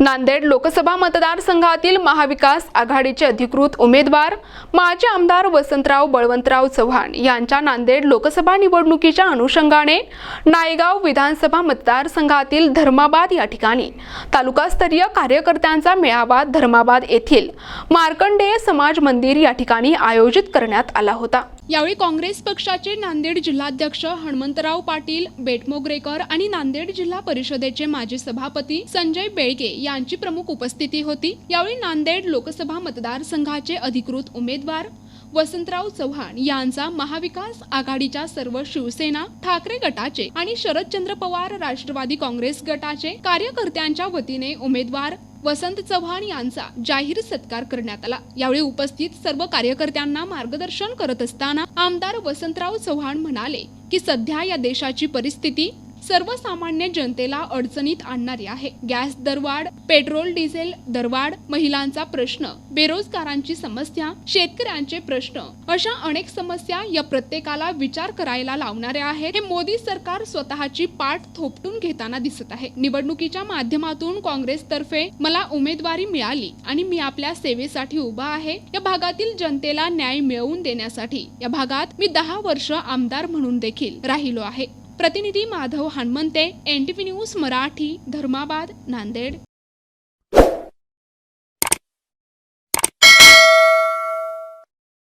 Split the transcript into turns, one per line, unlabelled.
नांदेड लोकसभा मतदारसंघातील महाविकास आघाडीचे अधिकृत उमेदवार माजी आमदार वसंतराव बळवंतराव चव्हाण यांच्या नांदेड लोकसभा निवडणुकीच्या अनुषंगाने नायगाव विधानसभा मतदारसंघातील धर्माबाद या ठिकाणी तालुकास्तरीय कार्यकर्त्यांचा मेळावा धर्माबाद येथील मार्कंडेय समाज मंदिर या ठिकाणी आयोजित करण्यात आला होता. यावेळी काँग्रेस पक्षाचे नांदेड जिल्हाध्यक्ष हणमंतराव पाटील बेटमोगरेकर आणि नांदेड जिल्हा परिषदेचे माजी सभापती संजय बेळगे यांची प्रमुख उपस्थिती होती. यावेळी नांदेड लोकसभा मतदारसंघाचे अधिकृत उमेदवार वसंतराव चव्हाण यांचा महाविकास आघाडीच्या सर्व शिवसेना ठाकरे गटाचे आणि शरदचंद्र पवार राष्ट्रवादी काँग्रेस गटाचे कार्यकर्त्यांच्या वतीने उमेदवार वसंत चव्हाण यांचा जाहीर सत्कार करण्यात आला. यावेळी उपस्थित सर्व कार्यकर्त्यांना मार्गदर्शन करत असताना आमदार वसंतराव चव्हाण म्हणाले की सध्या या देशाची परिस्थिती सर्वसामान्य जनतेला अडचणीत आणणारी आहे. गॅस दरवाढ पेट्रोल डिझेल दरवाढ महिलांचा प्रश्न बेरोजगारांची समस्या शेतकऱ्यांचे प्रश्न अशा अनेक समस्या या प्रत्येकाला विचार करायला लावणाऱ्या आहेत. हे मोदी सरकार स्वतःची पाठ थोपटून घेताना दिसत आहे. निवडणुकीच्या माध्यमातून काँग्रेसतर्फे मला उमेदवारी मिळाली आणि मी आपल्या सेवेसाठी उभा आहे. या भागातील जनतेला न्याय मिळवून देण्यासाठी या भागात मी दहा वर्ष आमदार म्हणून देखील राहिलो आहे. प्रतिनिधी Madhav Hanmante N T V news Marathi Dharmabad Nanded.